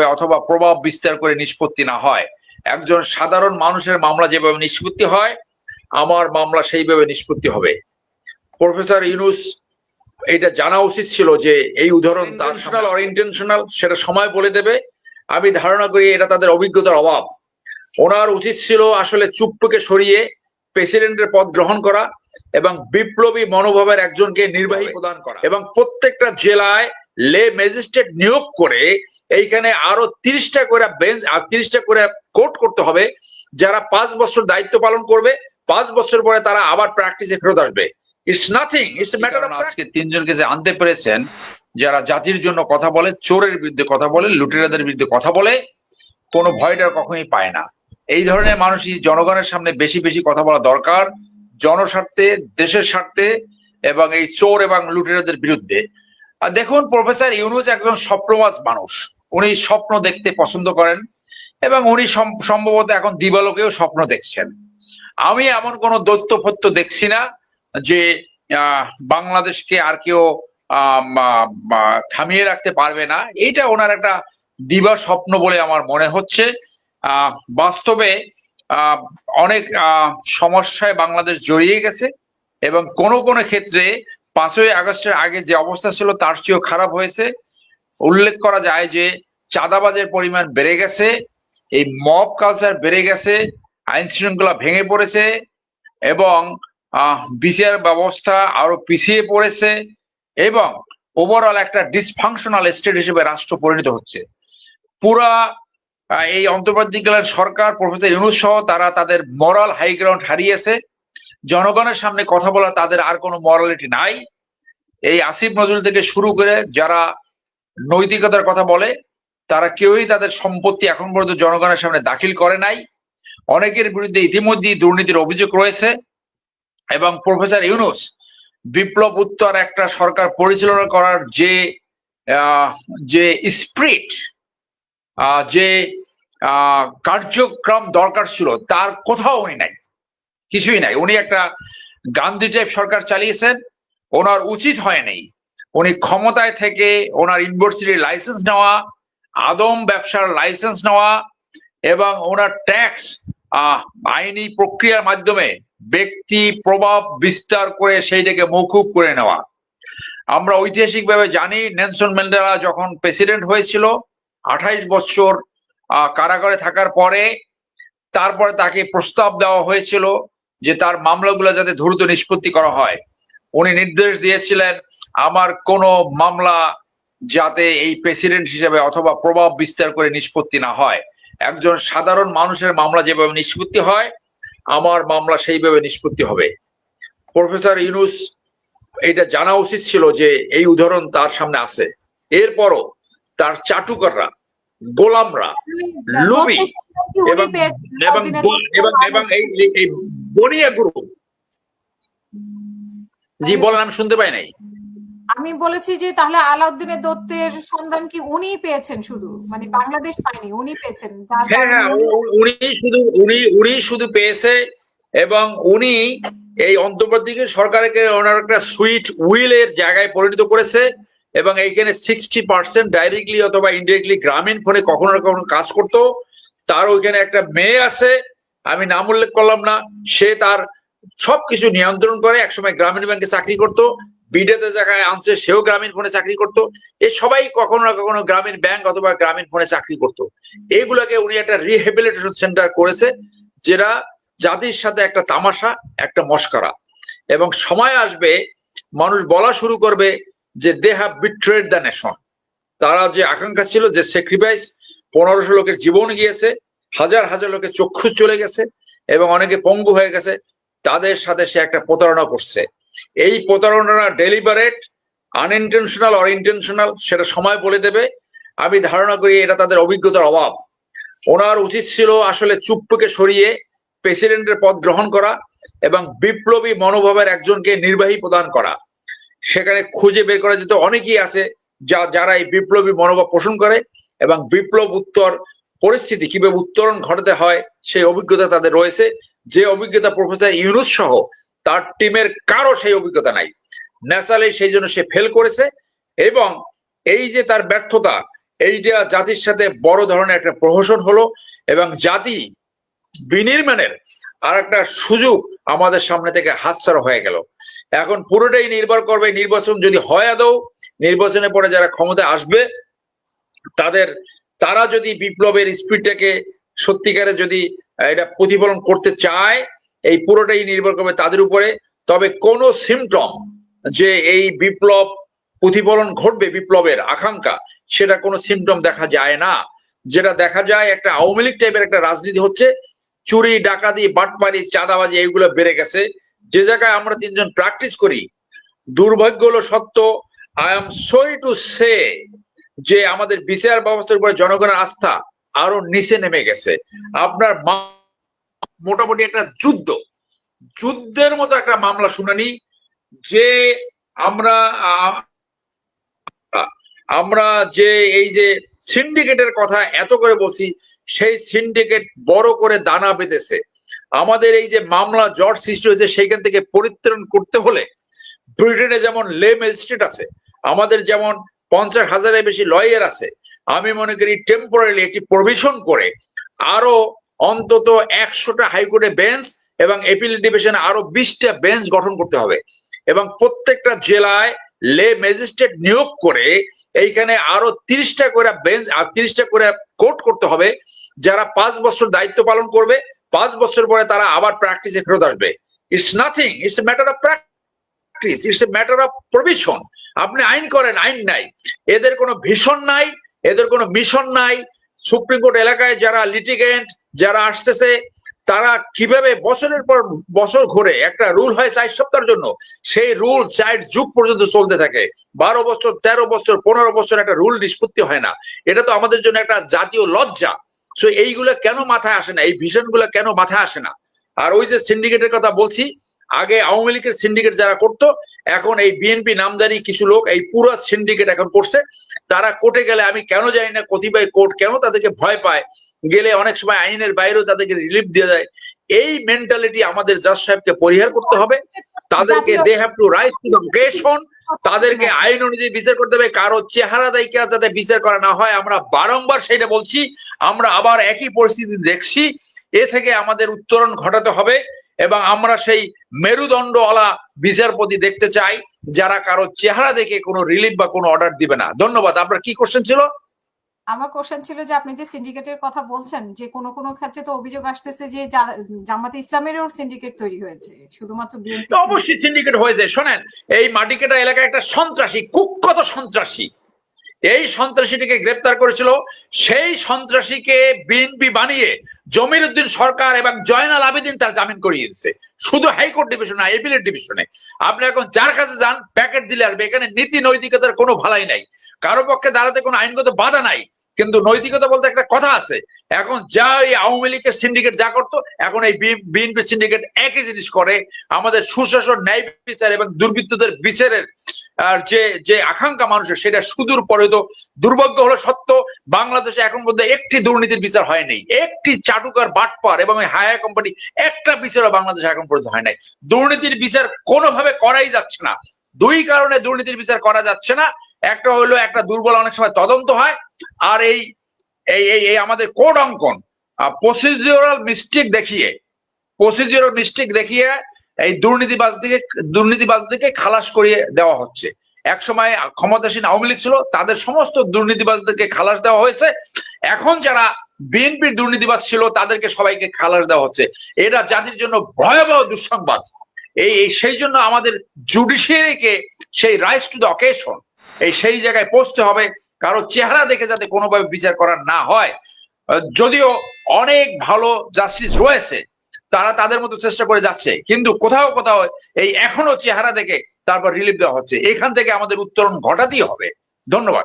হিসেবে অথবা প্রভাব বিস্তার করে নিষ্পত্তি না হয়। একজন সাধারণ মানুষের মামলা যেভাবে নিষ্পত্তি হয় আমার মামলা সেইভাবে নিষ্পত্তি হবে। প্রফেসর ইউনুস এটা জানা উচিত ছিল যে এই উদাহরণ ইন্টেনশনাল অর ইন্টেনশনাল সেটা সময় বলে দেবে। আমি ধারণা করি এটা তাদের অভিজ্ঞতার অভাব। ওনার উচিত ছিল আসলে চুপ্পুকে সরিয়ে প্রেসিডেন্টের পদ গ্রহণ করা এবং বিপ্লবী মনোভাবের একজনকে নির্বাহী প্রদান করা। এবং প্রত্যেকটা জেলায় লে ম্যাজিস্ট্রেট নিয়োগ করে এইখানে আরও তিরিশটা করে বেঞ্চ আর তিরিশটা করে কোর্ট করতে হবে যারা পাঁচ বছর দায়িত্ব পালন করবে পাঁচ বছর পরে তারা আবার প্র্যাকটিসে ফেরত আসবে। It's nothing it's matter of আজকে তিনজনকে যে আনতে পেরেছেন যারা জাতির জন্য কথা বলে চোরের বিরুদ্ধে কথা বলে লুটেরাদের বিরুদ্ধে কথা বলে কোনো ভয়টা কখনোই পায় না। এই ধরনের মানুষই জনগণের সামনে বেশি বেশি কথা বলা দরকার জনস্বার্থে দেশের স্বার্থে এবং এই চোর এবং লুটেরাদের বিরুদ্ধে। দেখুন, প্রফেসর ইউনুস একজন স্বপ্নবাজ মানুষ। উনি স্বপ্ন দেখতে পছন্দ করেন এবং উনি সম- সম্ভবত এখন দিবালোকেও স্বপ্ন দেখছেন। আমি এমন কোনো দৈত্য ফত্য দেখছি না যে বাংলাদেশকে আর কেউ থামিয়ে রাখতে পারবে না। এটা ওনার একটা দিবা স্বপ্ন বলে আমার মনে হচ্ছে। বাস্তবে অনেক সমস্যায় বাংলাদেশ জড়িয়ে গেছে এবং কোন কোন ক্ষেত্রে পাঁচই আগস্টের আগে যে অবস্থা ছিল তার চেয়েও খারাপ হয়েছে। উল্লেখ করা যায় যে চাঁদাবাজের পরিমাণ বেড়ে গেছে, এই মব কালচার বেড়ে গেছে, আইন শৃঙ্খলা ভেঙে পড়েছে এবং বিচার ব্যবস্থা আরও পিছিয়ে পড়েছে এবং ওভারঅল একটা ডিসফাংশনাল স্টেট হিসেবে রাষ্ট্র পরিণত হচ্ছে। পুরা এই অন্তর্বর্তীকালীন সরকার, প্রফেসর ইউনুস সহ তারা তাদের মরাল হাইগ্রাউন্ড হারিয়েছে। জনগণের সামনে কথা বলা তাদের আর কোনো মরালিটি নাই। এই আসিফ নজরুল থেকে শুরু করে যারা নৈতিকতার কথা বলে, তারা কেউই তাদের সম্পত্তি এখন পর্যন্ত জনগণের সামনে দাখিল করে নাই। অনেকের বিরুদ্ধে ইতিমধ্যেই দুর্নীতির অভিযোগ রয়েছে এবং প্রফেসর ইউনুস বিপ্লব উত্তর একটা সরকার পরিচালনা করার যে যে স্প্রিট যে কার্যক্রম দরকার ছিল, তার কোথাও উনি নাই। কিছুই নাই। উনি একটা গান্ধী টাইপ সরকার চালিয়েছেন, ওনার উচিত হয়নি উনি ক্ষমতায় থেকে ওনার ইউনিভার্সিটির লাইসেন্স নেওয়া, আদম ব্যবসার লাইসেন্স নেওয়া, এবং ওনার ট্যাক্স আইনি প্রক্রিয়ার মাধ্যমে ব্যক্তি প্রভাব বিস্তার করে সেইটাকে মৌকুব করে নেওয়া। আমরা ঐতিহাসিকভাবে জানি নেনসন ম্যান্ডেলা যখন প্রেসিডেন্ট হয়েছিল, আঠাইশ বছর কারাগারে থাকার পরে, তারপরে তাকে প্রস্তাব দেওয়া হয়েছিল যে তার মামলাগুলো যাতে দ্রুত নিষ্পত্তি করা হয় উনি নির্দেশ দিয়েছিলেন আমার কোন মামলা যাতে এই প্রেসিডেন্ট হিসেবে অথবা প্রভাব বিস্তার করে নিষ্পত্তি না হয় একজন সাধারণ মানুষের মামলা যেভাবে নিষ্পত্তি হয় আমার মামলা সেইভাবে নিষ্পত্তি হবে প্রফেসর ইউনুস এটা জানা উচিত ছিল যে এই উদাহরণ তার সামনে আছে এরপরও তার চাটুকাররা গোলামরা এবং এবং এবং এবং এই বনিয়া গ্রুপ জি বলেন আমি শুনতে পাই নাই। আমি বলেছি যে তাহলে আলাউদ্দিনের দত্তের সন্ধান কি উনিই পেয়েছেন শুধু? মানে বাংলাদেশ পায়নি উনি পেয়েছেন। হ্যাঁ হ্যাঁ উনি- উনি শুধু উনি উনি শুধু পেয়েছে এবং উনি এই অন্তর্বর্তীকে সরকারকে ওনার একটা সুইট উইলের জায়গায় পরিণত করেছে এবং এইখানে সিক্সটি পার্সেন্ট ডাইরেক্টলি অথবা ইনডিরেক্টলি গ্রামীণ ফোনে কখনো না কখনো কাজ করতো। তার ওইখানে একটা মেয়ে আছে আমি নাম উল্লেখ করলাম না, সে তার সবকিছু নিয়ন্ত্রণ করে, একসময় গ্রামীণ ব্যাংকে চাকরি করতো, বিডেতে জায়গায় আনছে, সেও গ্রামীণ ফোনে চাকরি করতো। এ সবাই কখনো না কখনো গ্রামীণ ব্যাংক অথবা গ্রামীণ ফোনে চাকরি করতো। এইগুলাকে উনি একটা রিহেবিলিটেশন সেন্টার করেছে, যেটা জাতির সাথে একটা তামাশা, একটা মস্করা। এবং সময় আসবে, মানুষ বলা শুরু করবে যে they have betrayed the nation তারা যে আকাঙ্ক্ষা ছিল যে স্যাক্রিফাইস পনেরোশো লোকের জীবন গিয়েছে হাজার হাজার লোকের চক্ষু চলে গেছে এবং অনেকে পঙ্গু হয়ে গেছে। তাদের সাথে সে একটা প্রতারণা করছে। এই প্রতারণা ডেলিভারেট আনইনটেনশনাল অর ইন্টেনশনাল সেটা সময় বলে দেবে। আমি ধারণা করি এটা তাদের অভিজ্ঞতার অভাব। ওনার উচিত ছিল আসলে চুপ্পুকে সরিয়ে প্রেসিডেন্টের পদ গ্রহণ করা এবং বিপ্লবী মনোভাবের একজনকে নির্বাহী প্রদান করা। সেখানে খুঁজে বের করা যেত। অনেকেই আছে যা, যারা এই বিপ্লবী মনোভাব পোষণ করে এবং বিপ্লব উত্তর পরিস্থিতি কীভাবে উত্তরণ ঘটাতে হয় সেই অভিজ্ঞতা তাদের রয়েছে। যে অভিজ্ঞতা প্রফেসর ইউনুস সহ তার টিমের কারও সেই অভিজ্ঞতা নাই। ন্যাসালে সেই জন্য সে ফেল করেছে এবং এই যে তার ব্যর্থতা এইটা জাতির সাথে বড় ধরনের একটা প্রহসন হলো এবং জাতি বিনির্মাণের আর একটা সুযোগ আমাদের সামনে থেকে হাতছাড়া হয়ে গেল। এখন পুরোটাই নির্ভর করবে নির্বাচন যদি হয় আদৌ নির্বাচনের পরে যারা ক্ষমতায় আসবে, তাদের তারা যদি বিপ্লবের স্পিডটাকে সত্যিকারে যদি এটা প্রতিফলন করতে চায়, এই পুরোটাই নির্ভর করবে তাদের উপরে। তবে কোনো সিমটম যে এই বিপ্লব প্রতিফলন ঘটবে, বিপ্লবের আকাঙ্ক্ষা, সেটা কোনো সিমটম দেখা যায় না। যেটা দেখা যায়, একটা আওয়ামী লীগ টাইপের একটা রাজনীতি হচ্ছে, চুরি, ডাকাতি, বাটপারি, চাঁদাবাজি, এইগুলো বেড়ে গেছে। যে জায়গায় আমরা তিনজন প্র্যাকটিস করি, দুর্ভাগ্য হলো সত্য I am sorry to say যে আমাদের বিচার ব্যবস্থার উপরে জনগণের আস্থা আরও নিচে নেমে গেছে। আপনার মোটামুটি একটা যুদ্ধ। যুদ্ধের মতো একটা মামলা শুনানি যে আমরা আমরা যে এই যে সিন্ডিকেটের কথা এত করে বলছি, সেই সিন্ডিকেট বড় করে দানা বেঁধেছে। আমাদের এই যে মামলা জট সৃষ্টি হয়েছে, সেইখান থেকে পরিত্রাণ করতে হলে ব্রিটেনে যেমন লে ম্যাজিস্ট্রেট আছে, আমাদের যেমন পঞ্চাশ হাজারের বেশি লয়ার আছে। আমি মনে করি টেম্পোরারি একটি প্রভিশন করে আরও অন্তত একশোটা হাইকোর্টে বেঞ্চ এবং এপিল ডিভিশনে আরও বিশটা বেঞ্চ গঠন করতে হবে। এবং প্রত্যেকটা জেলায় লে ম্যাজিস্ট্রেট নিয়োগ করে এইখানে আরও তিরিশটা করে বেঞ্চ আর তিরিশটা করে কোর্ট করতে হবে, যারা পাঁচ বছর দায়িত্ব পালন করবে, পাঁচ বছর পরে তারা আবার প্র্যাকটিসে ফেরত আসবে। It's nothing it's matter of practice it's a matter of provision আপনি আইন করেন, আইন নাই। এদের কোনো ভীষণ নাই, এদের কোনো মিশন নাই। সুপ্রিম কোর্ট এলাকায় যারা লিটিগেন্ট যারা আসতেছে, তারা কীভাবে বছরের পর বছর ঘুরে একটা রুল হয় চার সপ্তাহের জন্য, সেই রুল চার যুগ পর্যন্ত চলতে থাকে। বারো বছর, তেরো বছর, পনেরো বছর একটা রুল নিষ্পত্তি হয় না। এটা তো আমাদের জন্য একটা জাতীয় লজ্জা। সো এইগুলো কেন মাথায় আসে না? এই ভিশনগুলো কেন মাথায় আসে না? আর ওই যে সিন্ডিকেটের কথা বলছি আগে আওয়ামী লীগের সিন্ডিকেট যারা করতো এখন এই বিএনপি নামদারি কিছু লোক এই পুরো সিন্ডিকেট এখন করছে। তারা কোর্টে গেলে আমি কেন জানি না কতিপয় কোর্ট কেন তাদেরকে ভয় পায়। গেলে অনেক সময় আইনের বাইরেও তাদেরকে রিলিফ দিয়ে দেয়। এই মেন্টালিটি আমাদের জাজ সাহেবকে পরিহার করতে হবে। তাদেরকে they have to right to location তাদেরকে আইন অনুযায়ী বিচার করতে হবে। কারও চেহারা দায়িকা যাতে বিচার করা না হয় আমরা বারংবার সেটা বলছি। আমরা আবার একই পরিস্থিতি দেখছি। এ থেকে আমাদের উত্তরণ ঘটাতে হবে। এবং আমরা সেই মেরুদণ্ডওয়ালা বিচারপতি দেখতে চাই যারা কারও চেহারা দেখে কোনো রিলিফ বা কোনো অর্ডার দিবে না। ধন্যবাদ। আপনার কি কোশ্চেন ছিল? আমার কোশ্চেন ছিল যে আপনি যে সিন্ডিকেটের কথা বলছেন যে কোন কোন ক্ষেত্রে তো অভিযোগ আসতেছে যে জামাতে ইসলামেরও সিন্ডিকেট তৈরি হয়েছে শুধুমাত্র বিএনপি অবশ্যই সিন্ডিকেট হয়েছে। শোনেন এই মাটিকেটা এলাকায় একটা সন্ত্রাসী কুখ্যাত সন্ত্রাসী এই সন্ত্রাসীটিকে গ্রেপ্তার করেছিল। সেই সন্ত্রাসীকে বিএনপি বানিয়ে জমির উদ্দিন সরকার এবং জয়নাল আবেদিন তার জামিন করিয়ে দিচ্ছে শুধু হাইকোর্ট ডিভিশন ডিভিশনে এপিলেট ডিভিশনে আপনি এখন যার কাছে যান, প্যাকেট দিলে আসবে। এখানে নীতি নৈতিকতার কোনো ভালাই নাই। কারও পক্ষে দাঁড়াতে কোনো আইনগত বাধা নাই। কিন্তু নৈতিকতা বলতে একটা কথা আছে। এখন যা এই আওয়ামী লীগের সিন্ডিকেট যা করতো, এখন এই বিএনপি সিন্ডিকেট একই জিনিস করে। আমাদের সুশাসন, ন্যায় বিচার এবং দুর্বৃত্তদের বিচারের আর যে যে আকাঙ্ক্ষা মানুষের, সেটা সুদূর পরে তো দুর্ভাগ্য হলো সত্য, বাংলাদেশে এখন পর্যন্ত একটি দুর্নীতির বিচার হয়নি একটি চাটুকার বাটপার এবং হায়া কোম্পানি একটা বিচারও বাংলাদেশে এখন পর্যন্ত হয় নাই। দুর্নীতির বিচার কোনোভাবে করাই যাচ্ছে না। দুই কারণে দুর্নীতির বিচার করা যাচ্ছে না। একটা হলো, একটা দুর্বল অনেক সময় তদন্ত হয়, আর এই এই এই আমাদের কোড অঙ্কন প্রসিডিওরাল মিস্টেক দেখিয়ে প্রসিডিওরাল মিস্টেক দেখিয়ে এই দুর্নীতিবাজদিকে দুর্নীতিবাজদিকে খালাস করিয়ে দেওয়া হচ্ছে। এক সময় ক্ষমতাসীন আওয়ামী লীগ ছিল, তাদের সমস্ত দুর্নীতিবাজদেরকে খালাস দেওয়া হয়েছে। এখন যারা বিএনপির দুর্নীতিবাজ ছিল, তাদেরকে সবাইকে খালাস দেওয়া হচ্ছে। এটা জাতির জন্য ভয়াবহ দুঃসংবাদ। এই এই, সেই জন্য আমাদের জুডিশিয়ারিকে সেই রাইস টু দ্য অকেশন, এই সেই জায়গায় পৌঁছতে হবে। কারও চেহারা দেখে যাতে কোনোভাবে বিচার করার না হয়। যদিও অনেক ভালো জাস্টিস রয়েছে তারা তাদের মতো চেষ্টা করে যাচ্ছে। কিন্তু কোথাও কোথাও এই এখনও চেহারা দেখে তারপর রিলিফ দেওয়া হচ্ছে। এখান থেকে আমাদের উত্তরণ ঘটাতেই হবে। ধন্যবাদ।